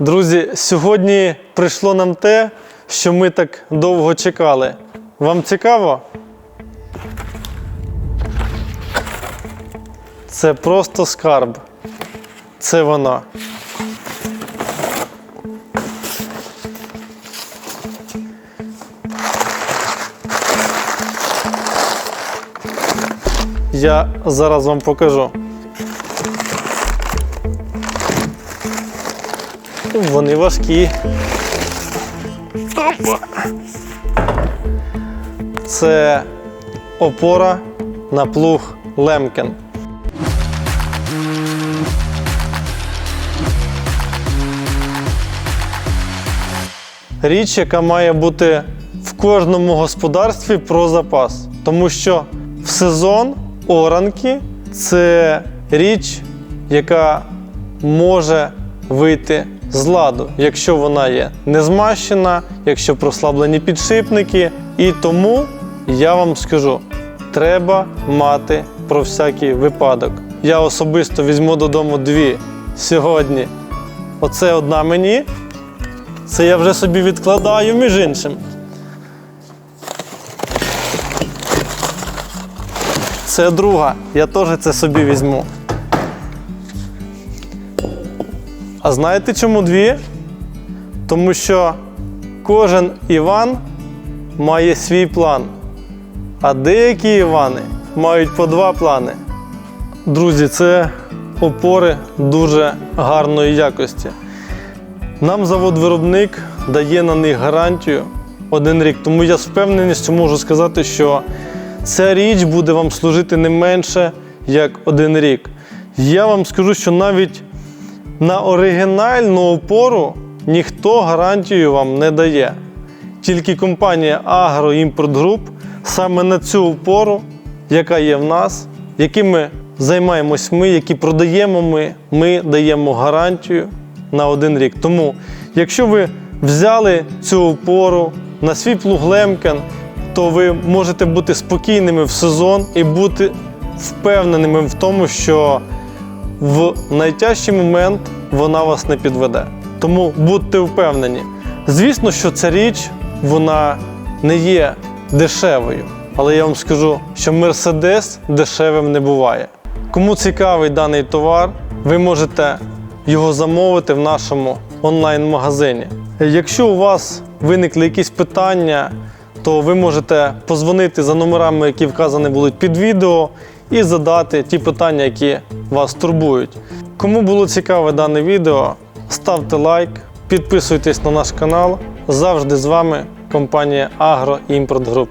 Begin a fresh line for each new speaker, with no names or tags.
Друзі, сьогодні прийшло нам те, що ми так довго чекали. Вам цікаво? Це просто скарб. Це вона. Я зараз вам покажу. Вони важкі. Опа. Це опора на плуг Лемкен. Річ, яка має бути в кожному господарстві про запас. Тому що в сезон оранки це річ, яка може вийти з ладу, якщо вона є не змащена, якщо прослаблені підшипники. І тому я вам скажу, треба мати про всякий випадок. Я особисто візьму додому дві сьогодні. Оце одна мені. Це я вже собі відкладаю між іншим. Це друга. Я теж це собі візьму. А знаєте чому дві? Тому що кожен Іван має свій план, а деякі Івани мають по два плани. Друзі, це опори дуже гарної якості. Нам завод-виробник дає на них гарантію один рік. Тому я з впевненістю можу сказати, що ця річ буде вам служити не менше як один рік. Я вам скажу, що навіть на оригінальну опору ніхто гарантію вам не дає. Тільки компанія Агроімпорт Груп саме на цю опору, яка є в нас, якими займаємось ми, які продаємо ми, ми даємо гарантію на один рік. Тому, якщо ви взяли цю опору на свій плуг то ви можете бути спокійними в сезон і бути впевненими в тому, що в найтяжчий момент вона вас не підведе. Тому будьте впевнені. Звісно, що ця річ вона не є дешевою, але я вам скажу, що Мерседес дешевим не буває. Кому цікавий даний товар, ви можете його замовити в нашому онлайн-магазині. Якщо у вас виникли якісь питання, то ви можете позвонити за номерами, які вказані будуть під відео, і задати ті питання, які вас турбують. Кому було цікаве дане відео, ставте лайк, підписуйтесь на наш канал. Завжди з вами компанія Agro Import Груп.